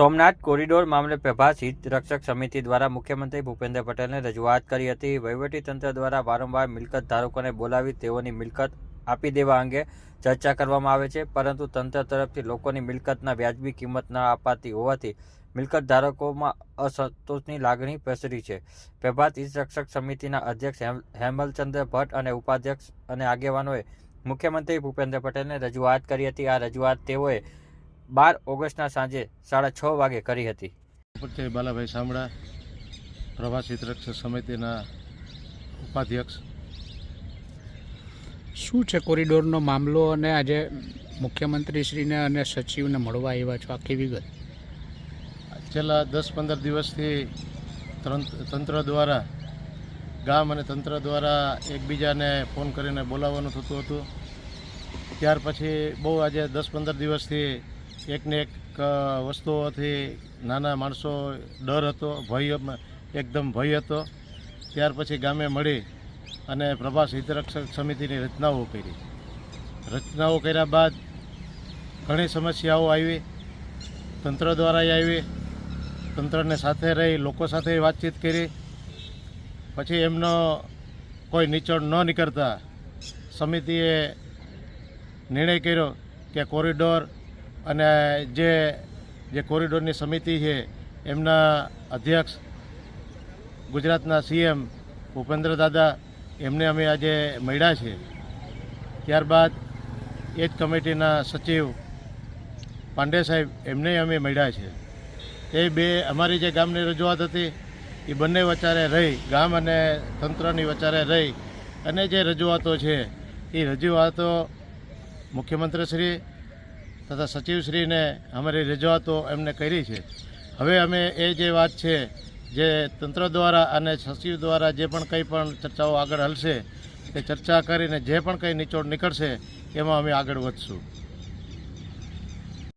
Somnath corridor મામલે પ્રભાસિત રક્ષક સમિતિ દ્વારા મુખ્યમંત્રી ભૂપેન્દ્ર પટેલને રજૂઆત કરી હતી. વહીવટીતંત્ર દ્વારા વારંવાર મિલકત ધારકોને બોલાવી તેઓની મિલકત આપી દેવા અંગે ચર્ચા કરવામાં આવે છે. પરંતુ તંત્ર તરફથી લોકોની મિલકતના વ્યાજબી કિંમત ન અપાતી હોવાથી મિલકત ધારકોમાં અસંતોષની લાગણી પ્રસરી છે. પ્રભાત રક્ષક સમિતિના અધ્યક્ષ હેમલચંદ્ર ભટ્ટ અને ઉપાધ્યક્ષ અને આગેવાનોએ મુખ્યમંત્રી ભૂપેન્દ્ર પટેલને રજૂઆત કરી હતી. આ રજૂઆત તેઓએ બાર ઓગસ્ટના સાંજે સાડા છ વાગે કરી હતી. પટેલ બાલાભાઈ સામડા પ્રવાસી રક્ષક સમિતિના ઉપાધ્યક્ષ. શું છે કોરિડોરનો મામલો અને આજે મુખ્યમંત્રીશ્રીને અને સચિવને મળવા આવ્યા છો? આખી વિગત. છેલ્લા દસ પંદર દિવસથી તંત્ર દ્વારા ગામ અને તંત્ર દ્વારા એકબીજાને ફોન કરીને બોલાવવાનું થતું હતું. ત્યાર પછી બહુ આજે દસ પંદર દિવસથી એકને એક વસ્તુઓથી નાના માણસો ડર હતો, ભય એકદમ ભય હતો. ત્યાર પછી ગામે મળી અને પ્રભાસ હિતરક્ષક સમિતિની રચનાઓ કરી. રચનાઓ કર્યા બાદ ઘણી સમસ્યાઓ આવી. તંત્ર દ્વારા આવી. તંત્રને સાથે રહી, લોકો સાથે વાતચીત કરી. પછી એમનો કોઈ નીચોડ ન નીકળતા સમિતિએ નિર્ણય કર્યો કે કોરિડોર અને જે જે કોરિડોરની સમિતિ છે, એમના અધ્યક્ષ, ગુજરાતના સીએમ ભૂપેન્દ્ર દાદા, એમને અમે આજે મળ્યા છે. ત્યારબાદ એ જ કમિટીના સચિવ પાંડે સાહેબ એમને અમે મળ્યા છે. એ બે, અમારી જે ગામની રજૂઆત હતી, એ બંને વચારે રહી, ગામ અને તંત્રની વચારે રહી. અને જે રજૂઆતો છે, એ રજૂઆતો મુખ્યમંત્રીશ્રી તથા સચિવશ્રીને અમારી રજૂઆતો એમને કરી છે. હવે અમે એ જે વાત છે, જે તંત્ર દ્વારા અને સચિવ દ્વારા જે પણ કંઈ પણ ચર્ચાઓ આગળ હલશે તે ચર્ચા કરીને જે પણ કંઈ નિચોડ નીકળશે, એમાં અમે આગળ વધશું.